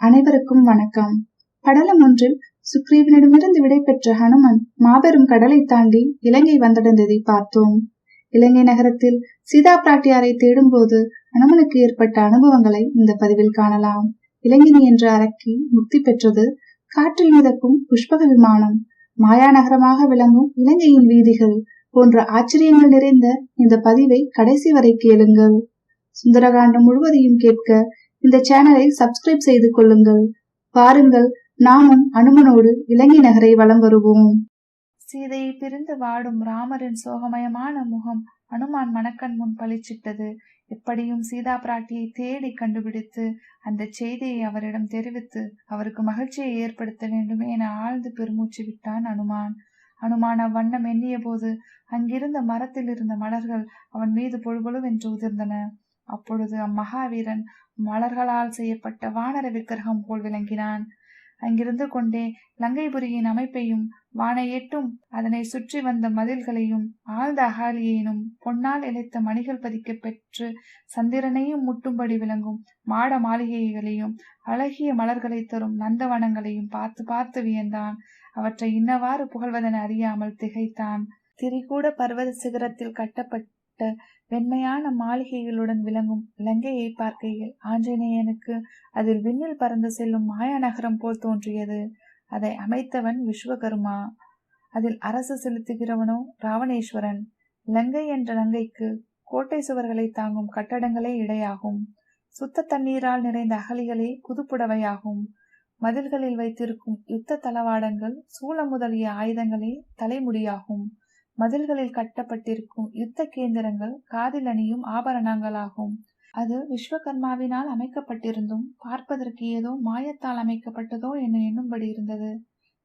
அனைவருக்கும் வணக்கம். படலம் ஒன்றில் சுக்ரீவனிடமிருந்து விடைபெற்ற ஹனுமன் மாபெரும் கடலை தாண்டி இலங்கை வந்தடைந்ததை பார்த்தோம். இலங்கை நகரத்தில் சீதா பிராட்டியாரை தேடும் போது ஹனுமனுக்கு ஏற்பட்ட அனுபவங்களை இந்த பதிவில் காணலாம். இலங்கினி என்ற அரக்கி முக்தி பெற்றது காற்றில் மிதக்கும் புஷ்பக விமானம் மாயா நகரமாக விளங்கும் இலங்கையின் வீதிகள் போன்ற ஆச்சரியங்கள் நிறைந்த இந்த பதிவை கடைசி வரை கேளுங்கள். சுந்தரகாண்டம் முழுவதையும் கேட்க இந்த சேனலை சப்ஸ்கிரைப் செய்து கொள்ளுங்கள். பாருங்கள் நாமும் அனுமனோடு இலங்கை நகரை வலம் வருவோம். சீதையை பிரிந்து வாடும் ராமரின் சோகமயமான முகம் அனுமான் மனக்கண் முன் பளிச்சிட்டது. எப்படியும் சீதா பிராட்டியை தேடி கண்டுபிடித்து அந்த செய்தியை அவரிடம் தெரிவித்து அவருக்கு மகிழ்ச்சியை ஏற்படுத்த வேண்டுமே என ஆழ்ந்து பெருமூச்சு விட்டான் அனுமான். அனுமான் அவ்வண்ணம் எண்ணிய போது அங்கிருந்த மரத்தில் இருந்த மலர்கள் அவன் மீது பொழுபொழுவென்று உதிர்ந்தன. அப்பொழுது அம்மகாவீரன் மலர்களால் செய்யப்பட்ட வானர விக்கிரகம் போல் விளங்கினான். அங்கிருந்து கொண்டே லங்கைபுரியின் அமைப்பையும் வானை எட்டும் அதனை சுற்றி வந்த மதில்களையும் ஆழ்ந்த அகாலியையும் பொன்னால் இழைத்த மணிகள் பதிக்க பெற்று சந்திரனையும் முட்டும்படி விளங்கும் மாட மாளிகைகளையும் அழகிய மலர்களை தரும் நந்தவனங்களையும் பார்த்து பார்த்து வியந்தான். அவற்றை இன்னவாறு புகழ்வதென அறியாமல் திகைத்தான். திரிகூட பர்வத சிகரத்தில் கட்டப்பட்ட வெண்மையான மாளிகைகளுடன் விளங்கும் லங்கையை பார்க்கையில் ஆஞ்சநேயனுக்கு அதில் விண்ணில் பறந்து செல்லும் மாயா நகரம் போல் தோன்றியது. அதை அமைத்தவன் விஸ்வகர்மா. அதில் அரசு செலுத்துகிறவனோ ராவணேஸ்வரன். லங்கை என்ற லங்கைக்கு கோட்டை சுவர்களை தாங்கும் கட்டடங்களே இடையாகும். சுத்த தண்ணீரால் நிறைந்த அகலிகளே புதுப்புடவையாகும். மதில்களில் வைத்திருக்கும் யுத்த தளவாடங்கள் சூளம் முதலிய ஆயுதங்களே தலைமுடியாகும். மதில்களில் கட்டப்பட்டிருக்கும் யுத்த கேந்திரங்கள் காதில் அணியும் ஆபரணங்களாகும். அது விஸ்வகர்மாவினால் அமைக்கப்பட்டிருந்தும் பார்ப்பதற்கு ஏதோ மாயத்தால் அமைக்கப்பட்டதோ என எண்ணும்படி இருந்தது.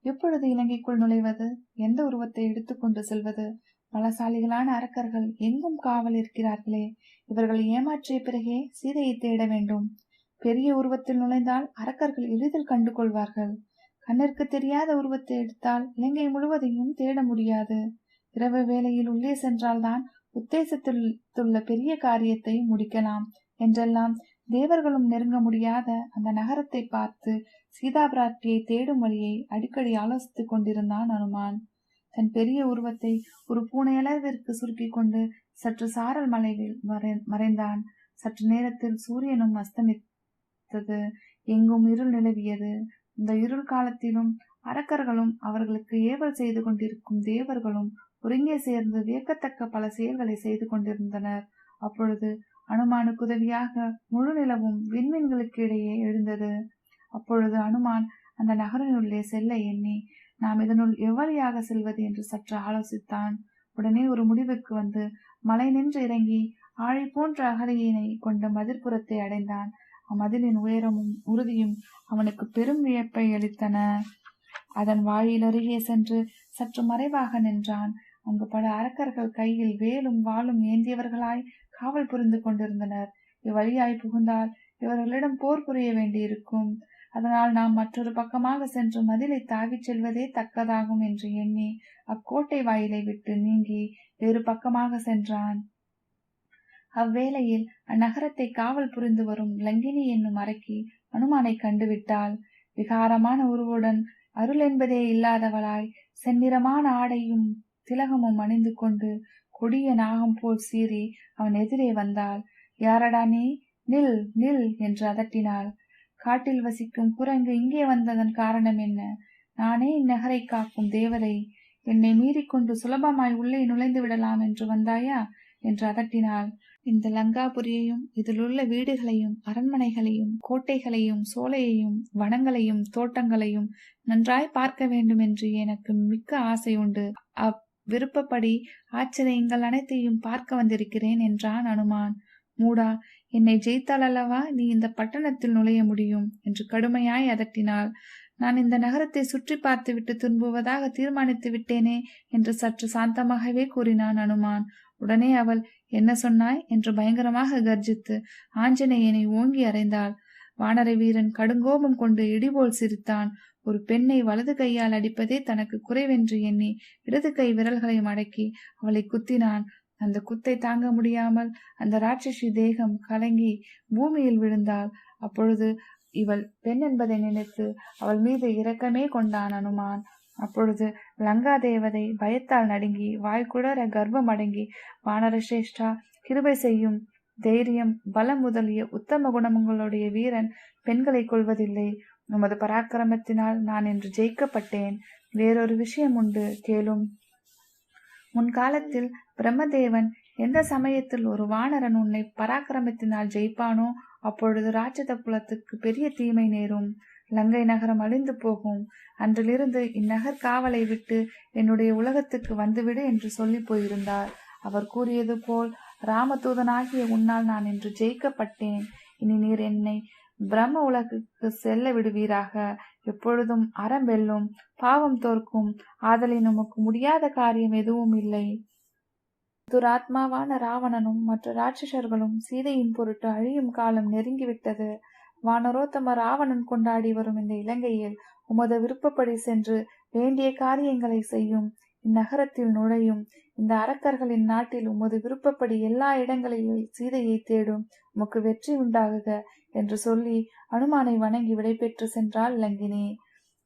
எப்பொழுது இலங்கைக்குள் நுழைவது? எந்த உருவத்தை எடுத்துக்கொண்டு செல்வது? பலசாலிகளான அரக்கர்கள் எங்கும் காவல் இருக்கிறார்களே? இவர்கள் ஏமாற்றிய பிறகே சீதையை தேட வேண்டும். பெரிய உருவத்தில் நுழைந்தால் அரக்கர்கள் எளிதில் கண்டு கொள்வார்கள் கண்ணிற்கு தெரியாத உருவத்தை எடுத்தால் இலங்கை முழுவதையும் தேட முடியாது. இரவு வேளையில் உள்ளே சென்றால்தான் உத்தேசத்துள்ள பெரிய காரியத்தை முடிக்கலாம். என்றெல்லாம் தேவர்களும் நெருங்க முடியாத அந்த நகரத்தை பார்த்து சீதா பிராட்டியை தேடும் வழியை அடிக்கடி ஆலோசித்துக் கொண்டிருந்தான் அனுமான். தன் பெரிய உருவத்தை ஒரு பூனையளவிற்கு சுருக்கி கொண்டு சற்று சாரல் மலையில் மறைந்தான். சற்று நேரத்தில் சூரியனும் அஸ்தமித்தது. எங்கும் இருள் நிலவியது. இந்த இருள் காலத்திலும் அரக்கர்களும் அவர்களுக்கு ஏவல் செய்து கொண்டிருக்கும் தேவர்களும் ஒருங்கே சேர்ந்து வியக்கத்தக்க பல செயல்களை செய்து கொண்டிருந்தனர். அப்பொழுது அனுமானுக்கு உதவியாக முழு நிலவும் விண்மீன்களுக்கு இடையே எழுந்தது. அப்பொழுது அனுமான் அந்த நகரினுள்ளே செல்ல எண்ணி நாம் இதனுள் எவ்வழியாக செல்வது? என்று சற்று ஆலோசித்தான். உடனே ஒரு முடிவுக்கு வந்து மலை நின்று இறங்கி ஆழி போன்ற அகலையினை கொண்ட மதிர்புறத்தை அடைந்தான். அம்மதிலின் உயரமும் உறுதியும் அவனுக்கு பெரும் வியப்பை அளித்தன. அதன் வாயில் அருகே சென்று சற்று மறைவாக நின்றான். அங்கு பல அரக்கர்கள் கையில் வேலும் வாளும் ஏந்தியவர்களாய் காவல் புரிந்து கொண்டிருந்தனர். இவ்வழியாய் புகுந்தால் இவர்களிடம் போர் புரிய வேண்டியிருக்கும். அதனால் நாம் மற்றொரு பக்கமாக சென்று மதிலை தாவிச் செல்வதே தக்கதாகும் என்று எண்ணி அக்கோட்டை வாயிலை விட்டு நீங்கி வேறு பக்கமாக சென்றான். அவ்வேளையில் அந்நகரத்தை காவல் புரிந்து வரும் லங்கினி என்னும் அரக்கி அனுமானை கண்டுவிட்டாள். விகாரமான உருவுடன் அருள் என்பதே இல்லாதவளாய் செந்நிறமான ஆடையும் திலகமும் அணிந்து கொண்டு கொடிய நாகம் போல் சீறி அவன் எதிரே வந்தாள். யாரடா நீ? நில் நில் என்று அதட்டினாள். காட்டில் வசிக்கும் குரங்கு இங்கே வந்ததன் காரணம் என்ன? நானே இந்நகரை காக்கும் தேவதை. என்னை மீறிக்கொண்டு சுலபமாய் உள்ளே நுழைந்து விடலாம் என்று வந்தாயா? என்று அதட்டினாள். இந்த லங்காபுரியையும் இதிலுள்ள வீடுகளையும் அரண்மனைகளையும் கோட்டைகளையும் சோலையையும் வனங்களையும் தோட்டங்களையும் நன்றாய் பார்க்க வேண்டும் என்று எனக்கு மிக்க ஆசை உண்டு. அப் விருப்பப்படி ஆச்சரியங்கள் அனைத்தையும் பார்க்க வந்திருக்கிறேன் என்றான் அனுமான். மூடா என்னை ஜெயித்தால் அல்லவா நீ இந்த பட்டணத்தில் நுழைய முடியும்? என்று கடுமையாய் அதட்டினாள். நான் இந்த நகரத்தை சுற்றி பார்த்துவிட்டு துன்புவதாக தீர்மானித்து விட்டேனே என்று சற்று சாந்தமாகவே கூறினான் அனுமான். உடனே அவள் என்ன சொன்னாய்? என்று பயங்கரமாக கர்ஜித்து ஆஞ்சநேயனை ஓங்கி அறைந்தாள். வானர வீரன் கடுங்கோபம் கொண்டு இடிபோல் சிரித்தான். ஒரு பெண்ணை வலது கையால் அடிப்பதே தனக்கு குறைவென்று எண்ணி இடது கை விரல்களை மடக்கி அவளை குத்தினான். அந்த குத்தை தாங்க முடியாமல் அந்த ராட்சசி தேகம் கலங்கி பூமியில் விழுந்தாள். அப்பொழுது இவள் பெண் என்பதை நினைத்து அவள் மீது இரக்கமே கொண்டான் அனுமான். அப்பொழுது லங்கா தேவதை பயத்தால் நடுங்கி வாய்க்குளர கர்ப்பம் அடங்கி வானரசிரேஷ்டா கிருபை செய்யும். தைரியம் பலம் முதலிய உத்தம குணங்களுடைய வீரன் பெண்களை கொள்வதில்லை உமது பராக்கிரமத்தினால் நான் இன்று ஜெயிக்கப்பட்டேன். வேறொரு விஷயம் உண்டு கேளும். முன்காலத்தில் பிரம்மதேவன் எந்த சமயத்தில் ஒரு வானரன் உன்னை பராக்கிரமத்தினால் ஜெயிப்பானோ அப்பொழுது ராட்சத குலத்துக்கு பெரிய தீமை நேரும். லங்கை நகரம் அழிந்து போகும். அன்றிலிருந்து இந்நகர் காவலை விட்டு என்னுடைய உலகத்துக்கு வந்துவிடு என்று சொல்லி போயிருந்தார். அவர் கூறியது போல் ராமதூதனாகிய உன்னால் நான் இன்று ஜெயிக்கப்பட்டேன். இனி நீர் என்னை பிரம்ம உலகுக்கு செல்ல விடுவீராக. எப்பொழுதும் அறம் வெல்லும் பாவம் தோற்கும் ஆதலின் உமக்கு முடியாத காரியம் எதுவும் இல்லை. துராத்மாவான ராவணனும் மற்ற ராட்சசர்களும் சீதையின் பொருட்டு அழியும் காலம் நெருங்கிவிட்டது. வானரோத்தம ராவணன் கொண்டாடி வரும் இந்த இலங்கையில் உமது விருப்பப்படி சென்று வேண்டிய காரியங்களை செய்யும். இந்நகரத்தில் நுழையும் இந்த அரக்கர்களின் நாட்டில் உமது விருப்பப்படி எல்லா இடங்களிலும் சீதையை தேடும். உமக்கு வெற்றி உண்டாகுக என்று சொல்லி அனுமானை வணங்கி விடைபெற்று சென்றாள் லங்கினி.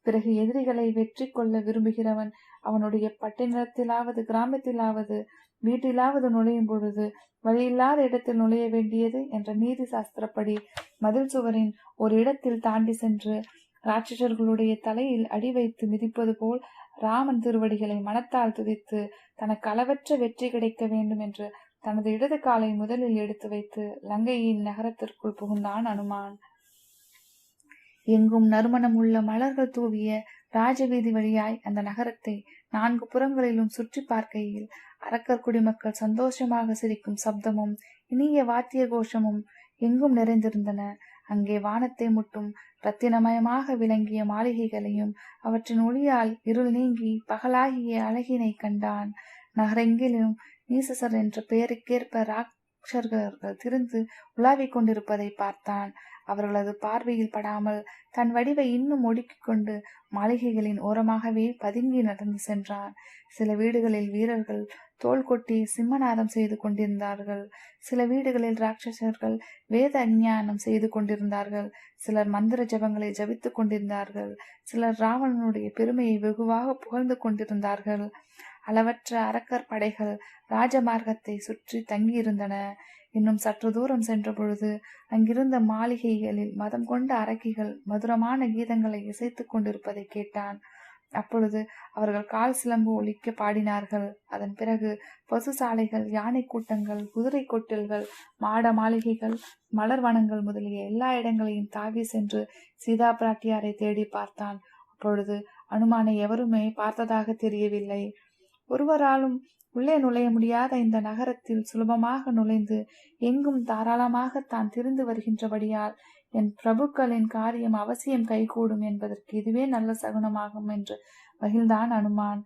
பிறகு எதிரிகளை வெற்றி கொள்ள விரும்புகிறவன் அவனுடைய பட்டினத்திலாவது கிராமத்திலாவது வீட்டிலாவது நுழையும் பொழுது வழியில்லாத இடத்தில் நுழைய வேண்டியது என்ற நீதி சாஸ்திரப்படி மதில் சுவரின் ஒரு இடத்தில் தாண்டி சென்று ராட்சசர்களுடைய தலையில் அடி வைத்து மிதிப்பது போல் ராமன் திருவடிகளை மனத்தால் துதித்து தனக்கு அளவற்ற வெற்றி கிடைக்க வேண்டும் என்று தனது இடது காலை முதலில் எடுத்து வைத்து லங்கையின் நகரத்திற்குள் புகுந்தான் அனுமான். எங்கும் நறுமணம் உள்ள மலர்கள் தூவிய ராஜவீதி வழியாய் அந்த நகரத்தை நான்கு புறங்களிலும் சுற்றி பார்க்கையில் அரக்கர் குடிமக்கள் சந்தோஷமாக சிரிக்கும் சப்தமும் இனிய வாத்திய கோஷமும் எங்கும் நிறைந்திருந்தன. அங்கே வானத்தை முட்டும் ரத்தினமயமாக விளங்கிய மாளிகைகளையும் அவற்றின் ஒளியால் இருள் நீங்கி பகலாகிய அழகினை கண்டான். நகரெங்கிலும் நீசசர் என்ற பெயருக்கேற்ப ராட்சர்கள் திருந்து உலாவிக் கொண்டிருப்பதை பார்த்தான். அவர்களது பார்வையில் படாமல் தன் வடிவை இன்னும் ஒடுக்கிக் கொண்டு மாளிகைகளின் ஓரமாகவே பதுங்கி நடந்து சென்றான். சில வீடுகளில் வீரர்கள் தோல் கொட்டி சிம்மநாதம் செய்து கொண்டிருந்தார்கள். சில வீடுகளில் ராட்சசர்கள் வேத அஞ்ஞானம் செய்து கொண்டிருந்தார்கள். சிலர் மந்திர ஜபங்களை ஜபித்துக் கொண்டிருந்தார்கள். சிலர் ராவணனுடைய பெருமையை வெகுவாக புகழ்ந்து கொண்டிருந்தார்கள். அளவற்ற அரக்கர் படைகள் ராஜமார்க்கத்தை சுற்றி தங்கியிருந்தன. இன்னும் சற்று தூரம் சென்ற பொழுது அங்கிருந்த மாளிகைகளில் மதம் கொண்ட அரக்கிகள் மதுரமான கீதங்களை இசைத்துக் கொண்டிருப்பதை கேட்டான். அப்பொழுது அவர்கள் கால் சிலம்பு ஒலிக்க பாடினார்கள். அதன் பிறகு பசு சாலைகள் யானை கூட்டங்கள் குதிரை கொட்டில்கள் மாட மாளிகைகள் மலர் வனங்கள் முதலிய எல்லா இடங்களையும் தாவி சென்று சீதா பிராட்டியாரை தேடி பார்த்தான். அப்பொழுது அனுமானை எவருமே பார்த்ததாக தெரியவில்லை. ஒருவராலும் உள்ளே நுழைய முடியாத இந்த நகரத்தில் சுலபமாக நுழைந்து எங்கும் தாராளமாக தான் திரிந்து வருகின்றபடியால் என் பிரபுக்களின் காரியம் அவசியம் கைகூடும் என்பதற்கு இதுவே நல்ல சகுனமாகும் என்று மகிழ்ந்தான் அனுமான்.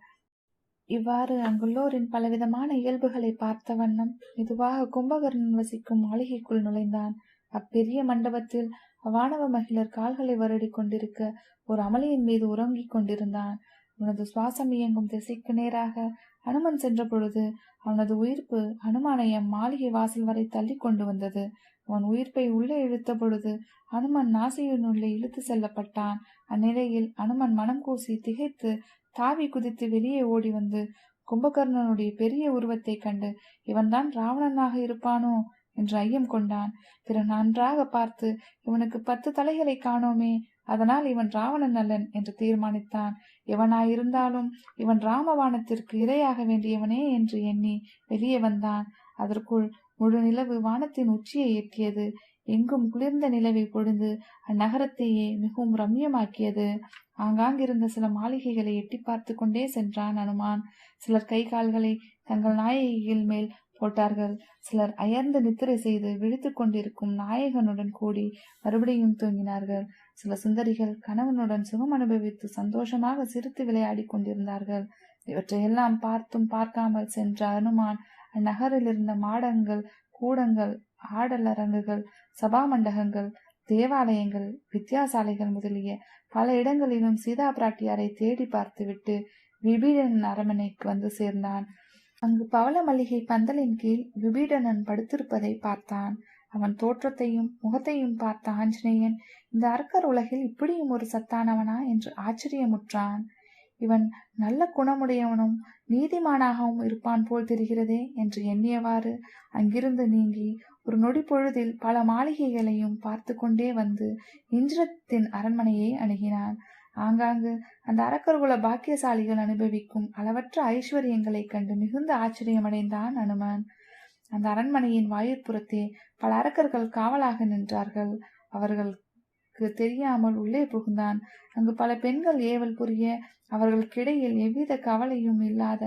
இவ்வாறு அங்குள்ளோரின் பலவிதமான இயல்புகளை பார்த்த வண்ணம் மெதுவாக கும்பகர்ணன் வசிக்கும் மாளிகைக்குள் நுழைந்தான். அப்பெரிய மண்டபத்தில் வானவ மகிழர் கால்களை வருடி கொண்டிருக்க ஒரு அமளியின் மீது உறங்கிக் கொண்டிருந்தான். உனது சுவாசம் இயங்கும் திசைக்கு நேராக அனுமன் சென்ற பொழுது அவனது உயிர்ப்பு அனுமானை மாளிகை வாசல் வரை தள்ளி கொண்டு வந்தது. அவன் உயிர்ப்பை உள்ளே இழுத்த பொழுது அனுமன் நாசியினுள்ளே இழுத்து செல்லப்பட்டான். அந்நிலையில் அனுமன் மனம் கூசி திகைத்து தாவி குதித்து வெளியே ஓடி வந்து கும்பகர்ணனுடைய பெரிய உருவத்தை கண்டு இவன்தான் ராவணனாக இருப்பானோ? என்று ஐயம் கொண்டான். பிற நன்றாக பார்த்து இவனுக்கு பத்து தலைகளை காணோமே அதனால் இவன் ராவணன் அல்லன் என்று தீர்மானித்தான். எவனாயிருந்தாலும் இவன் ராமவானத்திற்கு இரையாக வேண்டியவனே என்று எண்ணி வெளியே வந்தான். அதற்குள் முழு நிலவு வானத்தின் உச்சியை எட்டியது எங்கும் குளிர்ந்த நிலவை பொழுது அந்நகரத்தையே மிகவும் ரம்யமாக்கியது. ஆங்காங்கிருந்த சில மாளிகைகளை எட்டி பார்த்து கொண்டே சென்றான் அனுமான். சிலர் கை கால்களை தங்கள் நாயகிகள் மேல் போட்டார்கள். சிலர் அயர்ந்து நித்திரை செய்து விழித்து கொண்டிருக்கும் நாயகனுடன் கூடி மறுபடியும் தூங்கினார்கள். சில சுந்தரிகள் கணவனுடன் சுகம் அனுபவித்து சந்தோஷமாக சிரித்து விளையாடி கொண்டிருந்தார்கள். இவற்றையெல்லாம் பார்த்தும் பார்க்காமல் சென்ற அனுமான் அந்நகரில் இருந்த மாடங்கள் கூடங்கள் ஆடலரங்குகள் சபா மண்டகங்கள் தேவாலயங்கள் வித்தியாசாலைகள் முதலிய பல இடங்களிலும் சீதா பிராட்டியாரை தேடி பார்த்துவிட்டு விபீடன் அரமனைக்கு வந்து சேர்ந்தான். அங்கு பவள மல்லிகை பந்தலின் கீழ் விபீடனன் படுத்திருப்பதை பார்த்தான். அவன் தோற்றத்தையும் முகத்தையும் பார்த்த ஆஞ்சநேயன் இந்த அரக்கர் உலகில் இப்படியும் ஒரு சத்தானவனா? என்று ஆச்சரியமுற்றான். இவன் நல்ல குணமுடையவனும் நீதிமானாகவும் இருப்பான் போல் தெரிகிறதே என்று எண்ணியவாறு அங்கிருந்து நீங்கி ஒரு நொடி பொழுதில் பல மாளிகைகளையும் பார்த்து கொண்டே வந்து இந்திரத்தின் அரண்மனையை அணுகினான். ஆங்காங்கு அந்த அரக்கர்குல பாக்கியசாலிகள் அனுபவிக்கும் அளவற்ற ஐஸ்வர்யங்களைக் கண்டு மிகுந்த ஆச்சரியமடைந்தான் அனுமன். அந்த அரண்மனையின் வாயிற்புறத்தே பல அரக்கர்கள் காவலாக நின்றார்கள். அவர்களுக்கு தெரியாமல் உள்ளே புகுந்தான். அங்கு பல பெண்கள் ஏவல் புரிய அவர்களுக்கிடையில் எவ்வித கவலையும் இல்லாத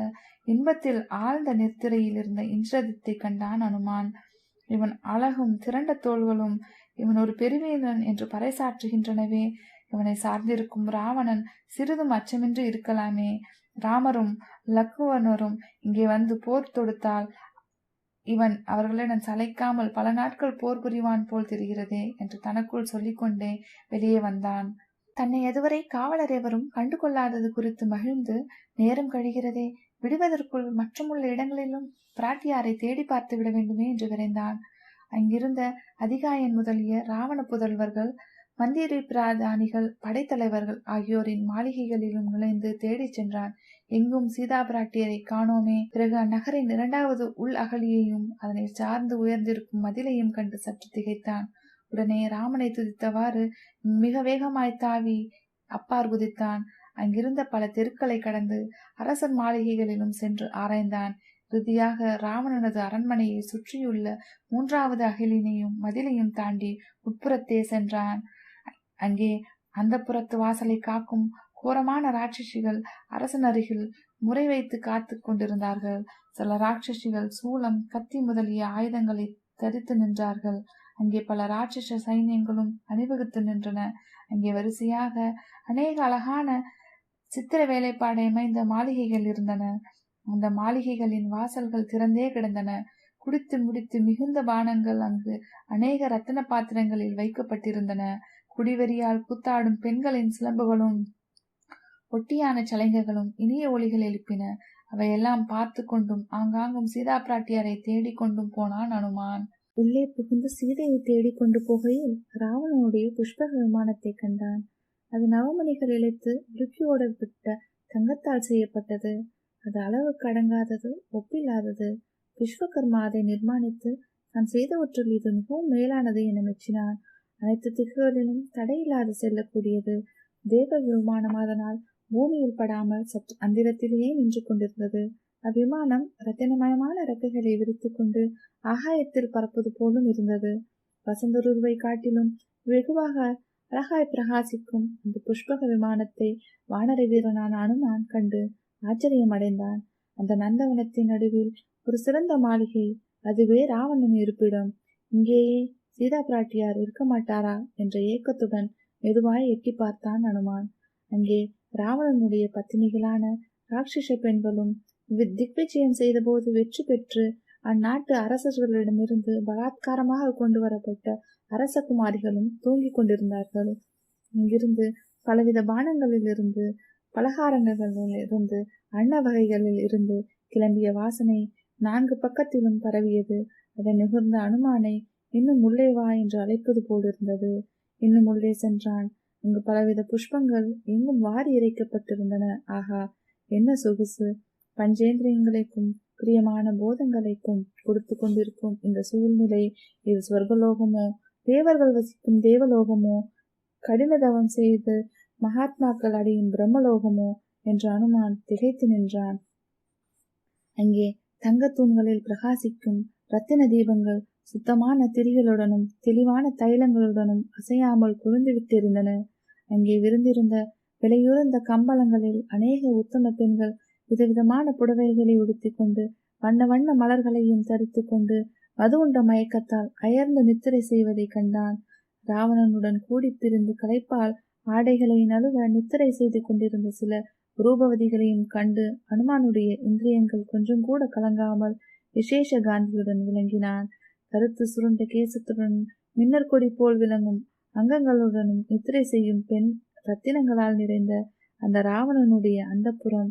இன்பத்தில் ஆழ்ந்த நெத்திரையில் இருந்த இந்திரதித்தை கண்டான் அனுமான். இவன் அழகும் திரண்ட தோள்களும் இவன் ஒரு பெருவீரன் என்று பறைசாற்றுகின்றனவே. இவனை சார்ந்திருக்கும் ராவணன் சிறிதும் அச்சமின்றி இருக்கலாமே. ராமரும் லக்குவனரும் இங்கே வந்து போர் தொடுத்தால் இவன் அவர்களிடம் சளைக்காமல் பல நாட்கள் போர் புரிவான் போல் தெரிகிறதே என்று தனக்குள் சொல்லிக்கொண்டே வெளியே வந்தான். தன்னை எதுவரை காவலர் எவரும் கண்டுகொள்ளாதது குறித்து மகிழ்ந்து நேரம் கழிகிறதே விடுவதற்குள் மற்றமுள்ள இடங்களிலும் பிராட்டியாரை தேடி பார்த்து விட வேண்டுமே என்று விரைந்தான். அங்கிருந்த அதிகாயன் முதலிய ராவண புதல்வர்கள் மந்திரி பிராதானிகள் படைத்தலைவர்கள் ஆகியோரின் மாளிகைகளிலும் நுழைந்து தேடிச் சென்றான். எங்கும் சீதா பிராட்டியரை காணோமே. பிறகு அந்நகரின் இரண்டாவது உள் அகலியையும் அதனை சார்ந்து உயர்ந்திருக்கும் மதிலையும் கண்டு சற்று திகைத்தான். உடனே ராமனை துதித்தவாறு மிக வேகமாய் தாவி அப்பார் குதித்தான். அங்கிருந்த பல தெருக்களை கடந்து அரசன் மாளிகைகளிலும் சென்று ஆராய்ந்தான். இறுதியாக ராவணனது அரண்மனையை சுற்றியுள்ள மூன்றாவது அகிலினையும் மதிலையும் தாண்டி உட்புறத்தே சென்றான். அங்கே அந்த புறத்து வாசலை காக்கும் கோரமான ராட்சசிகள் அரசன் அருகில் முறை வைத்து காத்து கொண்டிருந்தார்கள். சில ராட்சசிகள் சூளம் கத்தி முதலிய ஆயுதங்களை தரித்து நின்றார்கள். அங்கே பல ராட்சச சைன்யங்களும் அணிவகுத்து நின்றன. அங்கே வரிசையாக அநேக அழகான சித்திர வேலைப்பாடு அமைந்த மாளிகைகள் இருந்தன. அந்த மாளிகைகளின் வாசல்கள் திறந்தே கிடந்தன. குடித்து முடித்து மிகுந்த பானங்கள் அங்கு அநேக ரத்தின பாத்திரங்களில் வைக்கப்பட்டிருந்தன. குடிவெறியால் கூத்தாடும் பெண்களின் சிலம்புகளும் ஒட்டியான சலங்கைகளும் இனிய ஒளிகள் எழுப்பின. அவையெல்லாம் பார்த்து கொண்டும் ஆங்காங்கும் சீதா பிராட்டியாரை தேடிக்கொண்டும் போனான் அனுமான். உள்ளே புகுந்து சீதையை தேடிக் கொண்டு போகையில் ராவணனுடைய புஷ்பக விமானத்தை கண்டான். அது நவமணிகள் இழைத்து உருக்கியோடப்பட்ட தங்கத்தால் செய்யப்பட்டது. அது அளவுக்கு அடங்காதது ஒப்பில்லாதது. விஸ்வகர்மா அதை நிர்மாணித்து தான் செய்தவற்றில் இது மிகவும் மேலானது என மெச்சினான். அனைத்து திக்குகளிலும் தடையில்லாது செல்லக்கூடியது தேவ விமானம் அதனால் பூமியில் படாமல் சற்று அந்திரத்திலேயே நின்று கொண்டிருந்தது. அவ்விமானம் ரத்தினமயமான ரெக்கைகளை விரித்து கொண்டு ஆகாயத்தில் பறப்பது போலும் இருந்தது. வசந்த வசந்தருவை காட்டிலும் வெகுவாக அழகாய் பிரகாசிக்கும் அந்த புஷ்பக விமானத்தை வானர வீரனான அனுமான் கண்டு ஆச்சரியம் அடைந்தான் அந்த நந்தவனத்தின் நடுவில் ஒரு சிறந்த மாளிகை அதுவே ராவணன் இருப்பிடம். இங்கேயே சீதா பிராட்டியார் இருக்க மாட்டாரா என்ற ஏக்கத்துடன் மெதுவாய் எட்டி பார்த்தான் அனுமான். அங்கே ராவணனுடைய பத்தினிகளான ராட்சிஷ பெண்களும் திக்விஜயம் செய்தபோது வெற்றி பெற்று அந்நாட்டு அரசர்களிடமிருந்து பலாத்காரமாக கொண்டு வரப்பட்ட அரசகுமாரிகளும் தூங்கிக் கொண்டிருந்தார்கள். இங்கிருந்து பலவித பானங்களிலிருந்து பலகாரங்களில் இருந்து அன்ன வகைகளில் இருந்து கிளம்பிய வாசனை நான்கு பக்கத்திலும் பரவியது. அதை நிகழ்ந்த அனுமானை இன்னும் உள்ளே வா என்று அழைப்பது போலிருந்தது இன்னும் உள்ளே சென்றான். அங்கு பலவித புஷ்பங்கள் எங்கும் வாரி இறைக்கப்பட்டிருந்தன. ஆகா என்ன சொகுசு? பஞ்சேந்திரியங்களுக்கும் பிரியமான போதங்களைக்கும் கொடுத்து கொண்டிருக்கும் இந்த சூழ்நிலை இது சொர்க்கலோகமோ தேவர்கள் வசிக்கும் தேவலோகமோ கடின தவம் செய்து மகாத்மாக்கள் அடையும் பிரம்மலோகமோ என்று அனுமான் திகைத்து நின்றான். அங்கே தங்கத்தூண்களில் பிரகாசிக்கும் ரத்தின தீபங்கள் சுத்தமான திரிகளுடனும் தெளிவான தைலங்களுடனும் அசையாமல் குளிர்ந்துவிட்டிருந்தன அங்கே விருந்திருந்த விலையுறந்த கம்பளங்களில் அநேக உத்தம பெண்கள் விதவிதமான புடவைகளை உடுத்திக் கொண்டு வண்ண வண்ண மலர்களையும் தரித்து கொண்டு மது உண்ட மயக்கத்தால் அயர்ந்து நித்திரை செய்வதை கண்டான். ராவணனுடன் கூடி பிரிந்து களைப்பால் ஆடைகளை நழுவ நித்திரை செய்து கொண்டிருந்த சில ரூபவதிகளையும் கண்டு அனுமானுடைய இந்திரியங்கள் கொஞ்சம் கூட கலங்காமல் விசேஷ காந்தியுடன் விளங்கினான். கருத்து சுருண்ட கேசத்துடன் மின்னர் கொடி போல் விளங்கும் அங்கங்களுடனும் நித்திரை செய்யும் பெண் ரத்தினங்களால் நிறைந்த அந்த ராவணனுடைய அந்தப்புறம்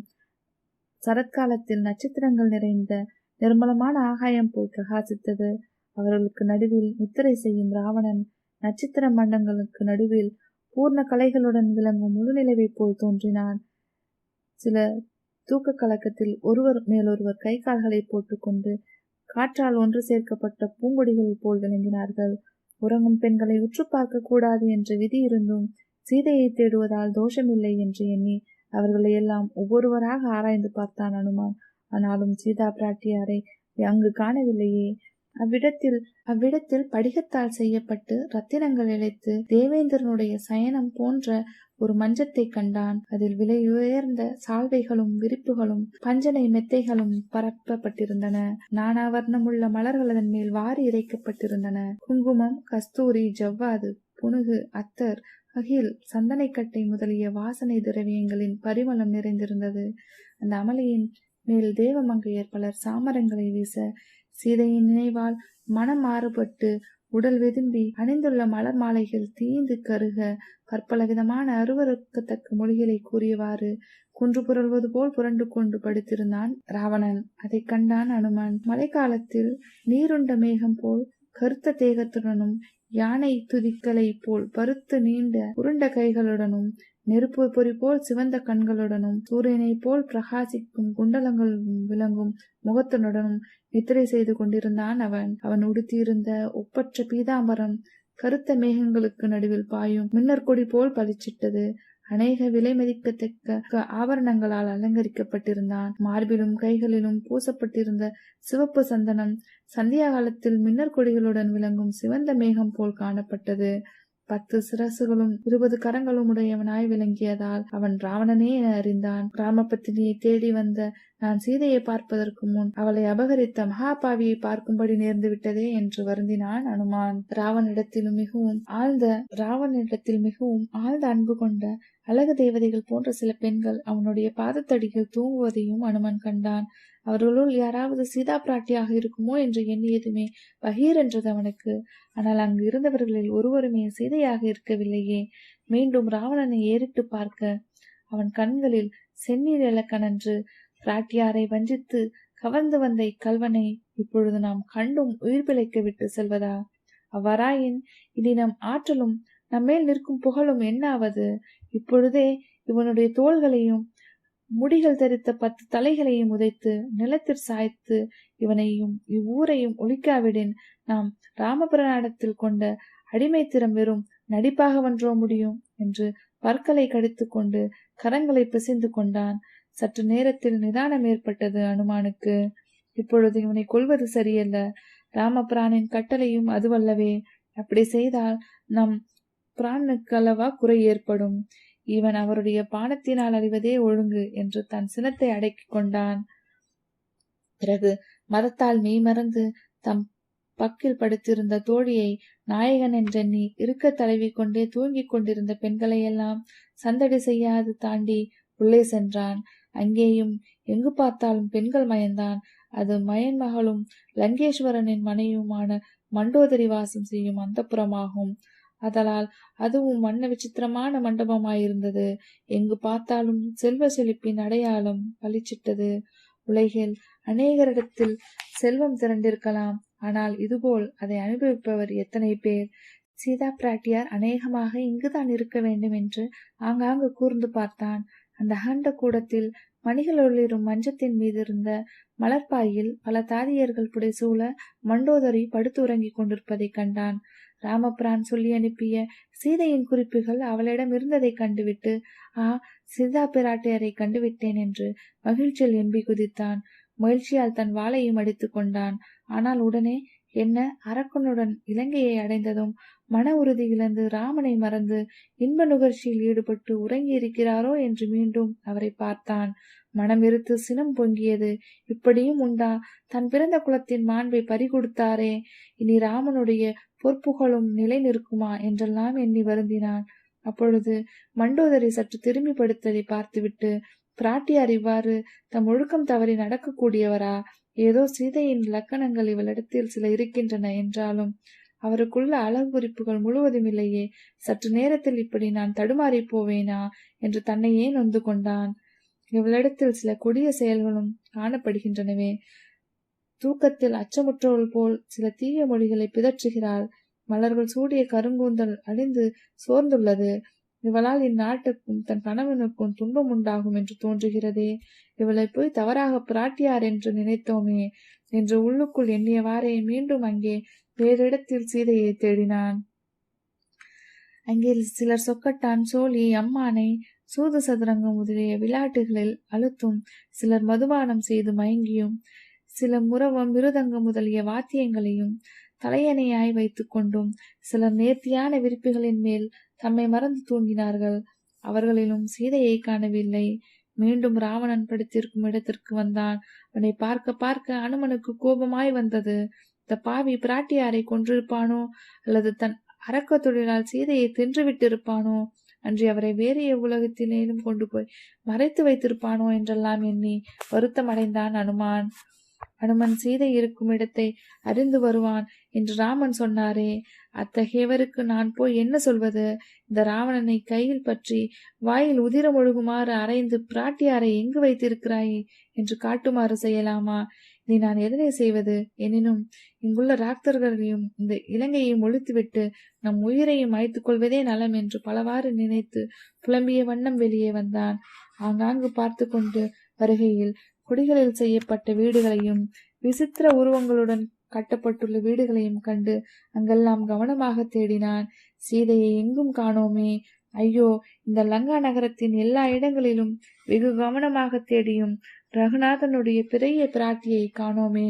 சரத்காலத்தில் நட்சத்திரங்கள் நிறைந்த நிர்மலமான ஆகாயம் போல் பிரகாசித்தது. அவர்களுக்கு நடுவில் நித்திரை செய்யும் ராவணன் நட்சத்திர மண்டங்களுக்கு நடுவில் பூர்ண கலைகளுடன் விளங்கும் முழுநிலவை போல் தோன்றினான். சில தூக்க கலக்கத்தில் ஒருவர் மேலொருவர் கை கால்களை போட்டுக்கொண்டு காற்றால் ஒன்று சேர்க்கப்பட்ட பூங்கொடிகள் போல் விளங்கினார்கள். உறங்கும் பெண்களை உற்று பார்க்க கூடாது என்ற விதி இருந்தும் சீதையை தேடுவதால் தோஷமில்லை என்று எண்ணி அவர்களை எல்லாம் ஒவ்வொருவராக ஆராய்ந்து பார்த்தான் அனுமான். ஆனாலும் சீதா பிராட்டியாரை அங்கு காணவில்லையே. அவ்விடத்தில் அவ்விடத்தில் படிகத்தால் செய்யப்பட்டு ரத்தினங்கள் இழைத்து தேவேந்திரனுடைய சயனம் போன்ற ஒரு மஞ்சத்தை கண்டான். அதில் விலை உயர்ந்த சால்வைகளும் விரிப்புகளும் பஞ்சனை மெத்தைகளும் பரப்பப்பட்டிருந்தன. நானாவர்ணமுள்ள மலர்கள் அதன் மேல் வாரி இறைக்கப்பட்டிருந்தன. குங்குமம் கஸ்தூரி ஜவ்வாது புனுகு அத்தர் அகில் சந்தனைக்கட்டை முதலிய வாசனை திரவியங்களின் பரிமளம் நிறைந்திருந்தது. அந்த அமளியின் மேல் தேவமங்கையர் பலர் சாமரங்களை வீச சீதையின் நினைவால் மனம் மாறுபட்டு உடல் வெதும்பி அணிந்துள்ள மலர் மாலைகள் தீந்து கருக பற்பல விதமான அருவருக்கத்தக்க மொழிகளை கூறியவாறு குன்று புரள்வது போல் புரண்டு கொண்டு படுத்திருந்தான் ராவணன். அதை கண்டான் அனுமன். மழைக்காலத்தில் நீருண்ட மேகம் போல் கருத்த தேகத்துடனும் யானை துதிக்கலை போல் பருத்து நீண்ட உருண்ட கைகளுடனும் நெருப்பு பொறி போல் சிவந்த கண்களுடனும் சூரியனை போல் பிரகாசிக்கும் குண்டலங்கள் விளங்கும் முகத்துடனும் நித்திரை செய்து கொண்டிருந்தான் அவன். அவன் உடுத்தியிருந்த ஒப்பற்ற பீதாம்பரம் கருத்த மேகங்களுக்கு நடுவில் பாயும் மின்னற் கொடி போல் பளிச்சிட்டது. அநேக விலை மதிக்கத்தக்க ஆபரணங்களால் அலங்கரிக்கப்பட்டிருந்தான். மார்பிலும் கைகளிலும் பூசப்பட்டிருந்த சிவப்பு சந்தனம் சந்தியா காலத்தில் மின்னற் கொடிகளுடன் விளங்கும் சிவந்த மேகம் போல் காணப்பட்டது. பத்து சிரசுகளும் இருபது கரங்களும் உடையவனாய் விளங்கியதால் அவன் ராவணனே என அறிந்தான். ராமபத்தினியை தேடி வந்த நான் சீதையை பார்ப்பதற்கு முன் அவளை அபகரித்த மகாபாவியை பார்க்கும்படி நேர்ந்து விட்டதே என்று வருந்தினான் அனுமான். ராவனிடத்திலும் மிகவும் ஆழ்ந்த ராவனிடத்தில் மிகவும் ஆழ்ந்த அன்பு கொண்ட அழகு தேவதைகள் போன்ற சில பெண்கள் அவனுடைய பாதத்தடியில் தூங்குவதையும் அனுமன் கண்டான். அவர்களுள் யாராவது சீதா பிராட்டியாக இருக்குமோ என்று எண்ணியதுமே பகீர் என்றது அவனுக்கு. ஆனால் அங்கு இருந்தவர்களில் ஒருவருமே சீதையாக இருக்கவில்லையே. மீண்டும் ராவணனை ஏறிட்டு பார்க்க அவன் கண்களில் செந்நீர் இலக்கணன்று பிராட்டியாரை வஞ்சித்து கவர்ந்து வந்த இக்கல்வனை இப்பொழுது நாம் கண்டும் உயிர் பிழைக்க விட்டு செல்வதா? அவ்வாறாயின் இனி நம் ஆற்றலும் நம்மேல் நிற்கும் புகழும் என்னாவது இப்பொழுதே இவனுடைய தோள்களையும் முடிகள் தரித்த பத்து தலைகளையும் உதைத்து நிலத்தில் சாய்த்து இவனையும் இவ்வூரையும் ஒழிக்காவிடின் நாம் ராமபுராணத்தில் கொண்ட அடிமைத்திறம் வெறும் நடிப்பாக வென்றோ முடியும் என்று பற்களை கடித்து கொண்டு கரங்களை பிசைந்து கொண்டான். சற்று நேரத்தில் நிதானம் ஏற்பட்டது அனுமானுக்கு. இப்பொழுது இவனை கொள்வது சரியல்ல. ராமபிரானின் கட்டளையும் அதுவல்லவே. அப்படி செய்தால் நம் பிராணுக்களவா குறை ஏற்படும். இவன் அவருடைய பானத்தினால் அறிவதே ஒழுங்கு என்று தன் சினத்தை அடக்கி கொண்டான். பிறகு மதத்தால் மெய்மறந்து தம் பக்கில் படுத்திருந்த தோழியை நாயகன் என்றெண்ணி இருக்க தழுவி கொண்டே தூங்கிக் கொண்டிருந்த பெண்களையெல்லாம் சந்தடி செய்யாது தாண்டி உள்ளே சென்றான். அங்கேயும் எங்கு பார்த்தாலும் பெண்கள் மயந்தான். அது மயன் மகளும் லங்கேஸ்வரனின் மனைவியுமான மண்டோதரி வாசம் செய்யும் அந்தப்புறமாகும். அதலால் அதுவும் வண்ண விசித்திரமான மண்டபமாயிருந்தது. எங்கு பார்த்தாலும் செல்வ செழிப்பின் அடையாளம் பளிச்சிட்டது. உலகில் அநேகரிடத்தில் செல்வம் திரண்டிருக்கலாம். ஆனால் இதுபோல் அதை அனுபவிப்பவர் எத்தனை பேர்? சீதா பிராட்டியார் அநேகமாக இங்குதான் இருக்க வேண்டும் என்று ஆங்காங்கு கூர்ந்து பார்த்தான். அந்த அகண்ட கூடத்தில் மணிகள் ஒளிரும் மஞ்சத்தின் மீது இருந்த மலர்பாயில் பல தாதியர்கள் புடைசூழ மண்டோதரி படுத்து உறங்கிக் கொண்டிருப்பதைக் கண்டான். ராமபிரான் சொல்லி அனுப்பிய சீதையின் குறிப்புகள் அவளிடம் இருந்ததை கண்டுவிட்டு ஆ சீதா பிராட்டியரை கண்டுவிட்டேன் என்று மகிழ்ச்சியில் எம்பி குதித்தான். மகிழ்ச்சியால் தன் வாளையும் அடித்து கொண்டான். ஆனால் உடனே என்ன? அரக்கனுடன் இலங்கையை அடைந்ததும் மன உறுதி இழந்து ராமனை மறந்து இன்ப நுகர்ச்சியில் ஈடுபட்டு உறங்கி இருக்கிறாரோ என்று மீண்டும் அவரை பார்த்தான். மனம் இருத்து சினம் பொங்கியது. இப்படியும் உண்டா? தன் பிறந்த குலத்தின் மாண்பை பறிகொடுத்தாரே. இனி ராமனுடைய பொற்புகழும் நிலை நிற்குமா? என்றெல்லாம் எண்ணி வருந்தினான். அப்பொழுது மண்டோதரி சற்று திரும்பி படுத்ததை பார்த்துவிட்டு பிராட்டியார் இவ்வாறு தம் ஒழுக்கம் தவறி நடக்கக்கூடியவரா? ஏதோ சீதையின் லக்கணங்கள் இவளிடத்தில் சில இருக்கின்றன என்றாலும் அவருக்குள்ள அளவு குறிப்புகள் முழுவதும் இல்லையே. சற்று நேரத்தில் இப்படி நான் தடுமாறி போவேனா என்று தன்னையே நொந்து கொண்டான். இவளிடத்தில் சில கொடிய செயல்களும் காணப்படுகின்றனவே. தூக்கத்தில் அச்சமுற்றவள் போல் சில தீய மொழிகளை பிதற்றுகிறாள். மலர்கள் சூடிய கருங்கூந்தல் அழிந்து சோர்ந்துள்ளது. இவளால் இந்நாட்டுக்கும் தன் கணவனுக்கும் துன்பம் உண்டாகும் என்று தோன்றுகிறதே. இவளை போய் தவறாக பிராட்டியார் என்று நினைத்தோமே என்று உள்ளுக்குள் எண்ணியவாறே மீண்டும் அங்கே வேறிடத்தில் சீதையை தேடினான். அங்கே சிலர் சொக்கட்டான் சோழி அம்மானை சூது சதுரங்கம் முதலிய விளையாட்டுகளில் அழுத்தும் சிலர் மதுபானம் செய்து மயங்கியும் சில முறவம் மிருதங்கம் முதலிய வாத்தியங்களையும் தலையணையாய் வைத்துக் கொண்டும் சிலர் நேர்த்தியான விரிப்புகளின் மேல் தம்மை மறந்து தூங்கினார்கள். அவர்களிலும் சீதையை காணவில்லை. மீண்டும் ராவணன் படுத்திருக்கும் இடத்திற்கு வந்தான். அவனை பார்க்க பார்க்க அனுமனுக்கு கோபமாய் வந்தது. இந்த பாவி பிராட்டியாரை கொன்றிருப்பானோ? அல்லது தன் அரக்க தொழிலால் சீதையை தின்றுவிட்டிருப்பானோ? அன்றி அவரை வேறு உலகத்தினேனும் கொண்டு போய் மறைத்து வைத்திருப்பானோ? என்றெல்லாம் எண்ணி வருத்தம் அடைந்தான் அனுமான். அனுமன் சீதை இருக்கும் இடத்தை அறிந்து வருவான் என்று ராமன் சொன்னாரே. அத்தகையவருக்கு நான் போய் என்ன சொல்வது? இந்த ராவணனை கையில் பற்றி வாயில் உதிரம் ஒழுகுமாறு அரைந்து பிராட்டியாரை எங்கு வைத்திருக்கிறாய் என்று காட்டுமாறு செய்யலாமா? இதை நான் எதனை செய்வது? எனினும் இங்குள்ள ராக்தர்களையும் இந்த இலங்கையையும் ஒழித்துவிட்டு நம் உயிரையும் அழைத்துக் கொள்வதே நலம் என்று பலவாறு நினைத்து புலம்பிய வண்ணம் வெளியே வந்தான். ஆங்காங்கு பார்த்து கொண்டு வருகையில் குடிகளில் செய்யப்பட்ட வீடுகளையும் விசித்திர உருவங்களுடன் கட்டப்பட்டுள்ள வீடுகளையும் கண்டு அங்கெல்லாம் கவனமாக தேடினான். சீதையை எங்கும் காணோமே. ஐயோ இந்த லங்கா நகரத்தின் எல்லா இடங்களிலும் வெகு கவனமாக தேடியும் ரகுநாதனுடைய பிறைய பிராட்டியை காணோமே.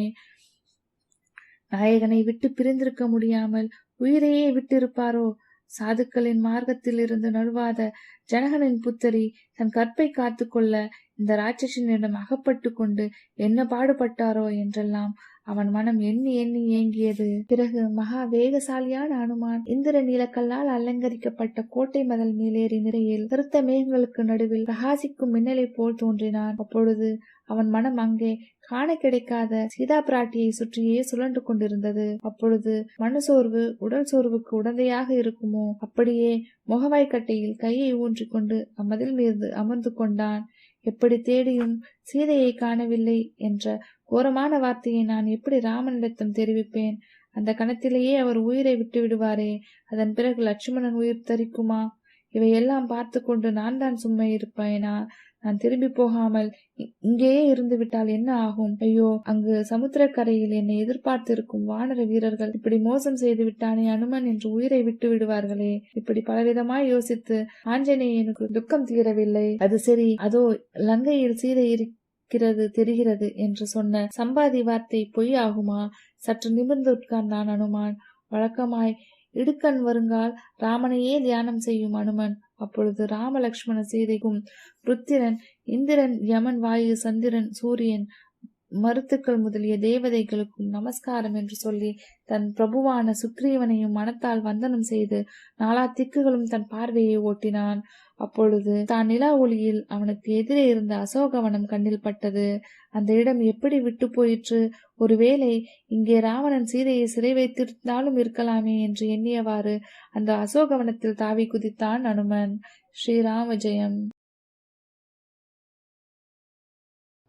நாயகனை விட்டு பிரிந்திருக்க முடியாமல் உயிரையே விட்டிருப்பாரோ? சாதுக்களின் மார்க்கத்தில் இருந்து நழுவாத ஜனகனின் புத்தரி தன் கற்பை காத்து கொள்ள இந்த ராட்சசனிடம் அகப்பட்டு கொண்டு என்ன பாடுபட்டாரோ என்றெல்லாம் அவன் மனம் எண்ணி எண்ணி ஏங்கியது. பிறகு மகா வேகசாலியான அனுமான் இந்திர நீலக்கல்லால் அலங்கரிக்கப்பட்ட கோட்டை மதல் மேலேறி நிறையில் கருத்த மேகங்களுக்கு நடுவில் பிரகாசிக்கும் மின்னலை போல் தோன்றினான். அப்பொழுது அவன் மனம் அங்கே காண கிடைக்காத சீதா பிராட்டியை சுற்றியே சுழன்று கொண்டிருந்தது. அப்பொழுது மனசோர்வு உடல் சோர்வுக்கு உடந்தையாக இருக்குமோ? அப்படியே முகவாய்க்கட்டையில் கையை ஊன்றிக்கொண்டு அம்மதில் மீது அமர்ந்து கொண்டான். எப்படி தேடியும் சீதையை காணவில்லை என்ற கோரமான வார்த்தையை நான் எப்படி ராமனிடத்தம் தெரிவிப்பேன்? அந்த கணத்திலேயே அவர் உயிரை விட்டு விடுவாரே. அதன் பிறகு லட்சுமணன் உயிர் தரிக்குமா? இவையெல்லாம் பார்த்து கொண்டு நான் தான் சும்மா இருப்பேனா? நான் திரும்பி போகாமல் இங்கேயே இருந்து விட்டால் என்ன ஆகும்? ஐயோ அங்கு சமுத்திரக்கரையில் என்னை எதிர்பார்த்திருக்கும் வானர வீரர்கள் இப்படி மோசம் செய்து விட்டானே அனுமன் என்று உயிரை விட்டு விடுவார்களே. இப்படி பலவிதமாய் யோசித்து ஆஞ்சநேயனுக்கு துக்கம் தீரவில்லை. அது சரி அதோ லங்கையில் சீதை இருக்கிறது தெரிகிறது என்று சொன்ன சம்பாதி வார்த்தை பொய் ஆகுமா? சற்று நிமிர்ந்து உட்கார்ந்தான் அனுமான். வழக்கமாய் இடுக்கண் வருங்கால் ராமனையே தியானம் செய்யும் அனுமன். அப்பொழுது ராமலக்ஷ்மண சீதைக்கும் ருத்திரன் இந்திரன் யமன் வாயு சந்திரன் சூரியன் மருத்துக்கள் முதலிய தேவதைகளுக்கும் நமஸ்காரம் என்று சொல்லி தன் பிரபுவான சுக்ரீவனையும் மனத்தால் வந்தனம் செய்து நாலா திக்குகளும் தன் பார்வையை ஓட்டினான். அப்பொழுது தான் நிலா ஒளியில் அவனுக்கு எதிரே இருந்த அசோகவனம் கண்ணில் பட்டது. அந்த இடம் எப்படி விட்டு போயிற்று? ஒருவேளை இங்கே ராவணன் சீதையை சிறை வைத்திருந்தாலும் இருக்கலாமே என்று எண்ணியவாறு அந்த அசோகவனத்தில் தாவி குதித்தான் அனுமன். ஸ்ரீராம ஜெயம்.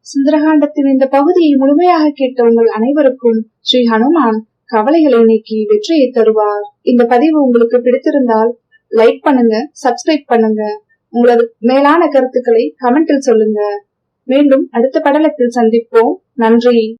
சுந்தரகாண்டத்தின் இந்த பகுதியை முழுமையாக கேட்ட உங்கள் அனைவருக்கும் ஸ்ரீ ஹனுமான் கவலைகளை நீக்கி வெற்றியை தருவார். இந்த பதிவு உங்களுக்கு பிடித்திருந்தால் லைக் பண்ணுங்க சப்ஸ்கிரைப் பண்ணுங்க. உங்களது மேலான கருத்துக்களை கமெண்டில் சொல்லுங்க. மீண்டும் அடுத்த படலத்தில் சந்திப்போம். நன்றி.